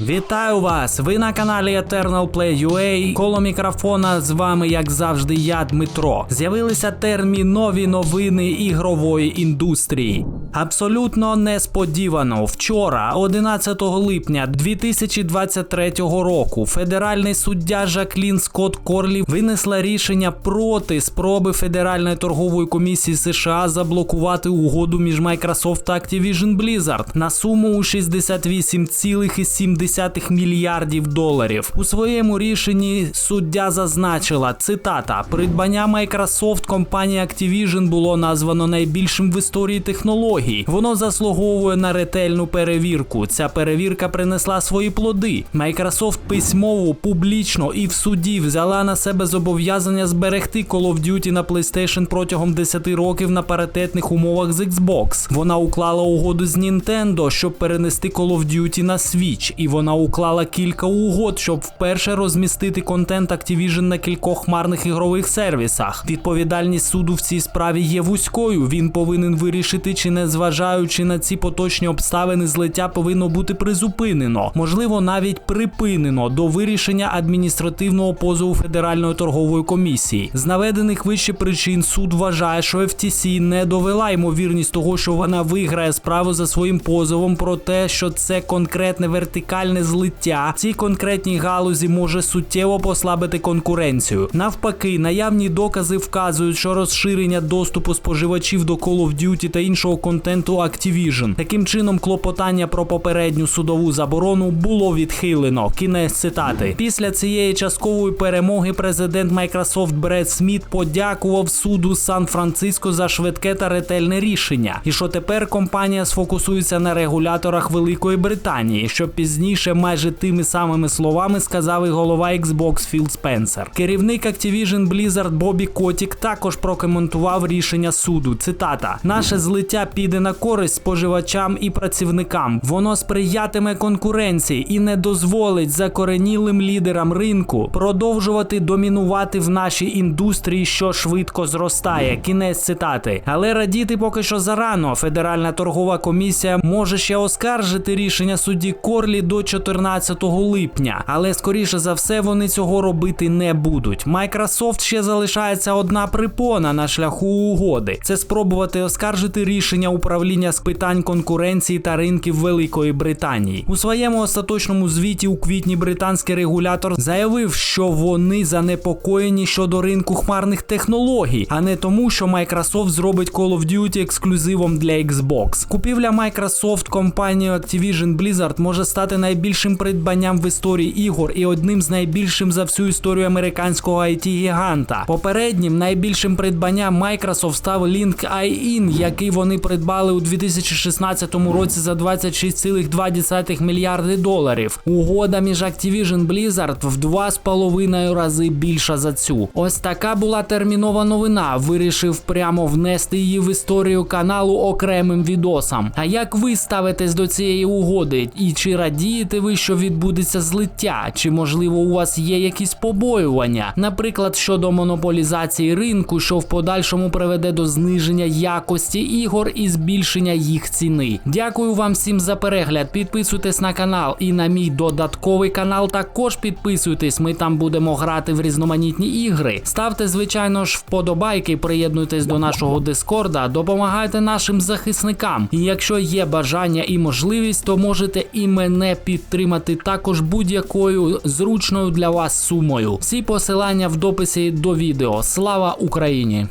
Вітаю вас! Ви на каналі Eternal Play UA. Коло мікрофона з вами, як завжди, я Дмитро. З'явилися термінові новини ігрової індустрії. Абсолютно несподівано. Вчора, 11 липня 2023 року, федеральний суддя Жаклін Скотт Корлі винесла рішення проти спроби Федеральної торгової комісії США заблокувати угоду між Microsoft та Activision Blizzard на суму у 68,7 мільярдів доларів. У своєму рішенні суддя зазначила цитата: придбання Microsoft компанії Activision було названо найбільшим в історії технологій. Воно заслуговує на ретельну перевірку. Ця перевірка принесла свої плоди. Microsoft письмово, публічно і в суді взяла на себе зобов'язання зберегти Call of Duty на PlayStation протягом 10 років на паритетних умовах з Xbox. Вона уклала угоду з Nintendo, щоб перенести Call of Duty на Switch, і вона уклала кілька угод, щоб вперше розмістити контент Activision на кількох хмарних ігрових сервісах. Відповідальність суду в цій справі є вузькою. Він повинен вирішити, чи не зважаючи на ці поточні обставини, злиття повинно бути призупинено, можливо, навіть припинено до вирішення адміністративного позову Федеральної торгової комісії. З наведених вище причин суд вважає, що FTC не довела ймовірність того, що вона виграє справу за своїм позовом про те, що це конкретне вертикальне злиття цій конкретній галузі може суттєво послабити конкуренцію. Навпаки, наявні докази вказують, що розширення доступу споживачів до Call of Duty та іншого контенту Activision. Таким чином, клопотання про попередню судову заборону було відхилено. Кінець цитати. Після цієї часткової перемоги президент Microsoft Бред Сміт подякував суду Сан-Франциско за швидке та ретельне рішення. І що тепер компанія сфокусується на регуляторах Великої Британії, що пізніше майже тими самими словами сказав і голова Xbox Філ Спенсер. Керівник Activision Blizzard Бобі Котік також прокоментував рішення суду. Цитата: наше злиття піде на користь споживачам і працівникам. Воно сприятиме конкуренції і не дозволить закоренілим лідерам ринку продовжувати домінувати в нашій індустрії, що швидко зростає. Кінець цитати. Але радіти поки що зарано. Федеральна торгова комісія може ще оскаржити рішення судді Корлі до 14 липня, але скоріше за все вони цього робити не будуть. Microsoft ще залишається одна припона на шляху угоди. Це спробувати оскаржити рішення управління з питань конкуренції та ринків Великої Британії. У своєму остаточному звіті у квітні британський регулятор заявив, що вони занепокоєні щодо ринку хмарних технологій, а не тому, що Microsoft зробить Call of Duty ексклюзивом для Xbox. Купівля Microsoft компанією Activision Blizzard може стати найбільшим придбанням в історії ігор і одним з найбільшим за всю історію американського it гіганта Попереднім найбільшим придбанням Microsoft став LinkedIn, який вони придбали у 2016 році за 26,2 мільярди доларів. Угода між Activision Blizzard в два з половиною рази більша за цю. Ось така була термінова новина. Вирішив прямо внести її в історію каналу окремим відосом. А як ви ставитесь до цієї угоди? І чи радієте ви, що відбудеться злиття? Чи можливо у вас є якісь побоювання? Наприклад, щодо монополізації ринку, що в подальшому приведе до зниження якості ігор і збільшення їх ціни. Дякую вам всім за перегляд. Підписуйтесь на канал і на мій додатковий канал. Також підписуйтесь. Ми там будемо грати в різноманітні ігри. Ставте, звичайно ж, вподобайки, приєднуйтесь до нашого дискорда, допомагайте нашим захисникам. І якщо є бажання і можливість, то можете і мене підтримати також будь-якою зручною для вас сумою. Всі посилання в дописі до відео. Слава Україні!